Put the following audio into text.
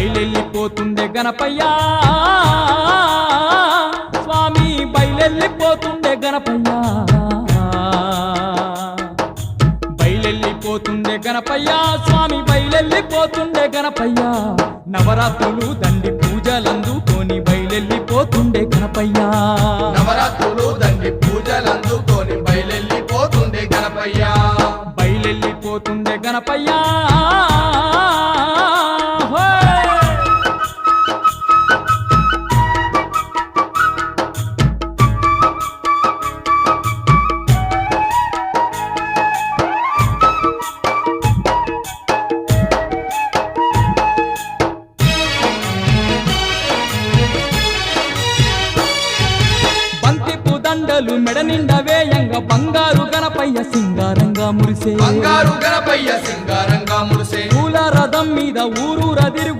బయలెళ్ళిపోతుండే గణపయ్యా. స్వామి బయలెళ్ళిపోతుండే గణపయ్యా. బయలెళ్ళిపోతుండే గణపయ్యా. స్వామి బయలెళ్ళిపోతుండే గణపయ్యా. నవరాత్రులు దండి పూజలందుకొని బయలెళ్ళిపోతుండే గణపయ్యా. నవరాత్రులు దండి పూజలందుకొని బయలెళ్ళిపోతుండే గణపయ్య. బయలెళ్ళిపోతుండే గణపయ్యా. దండలు మెడ నిండా వేయంగా బంగారు గణపయ్య సింగారంగా మురిసే. బంగారు గణపయ్య సింగారంగా మురిసే. పూల రథం మీద ఊరూర తిరుగు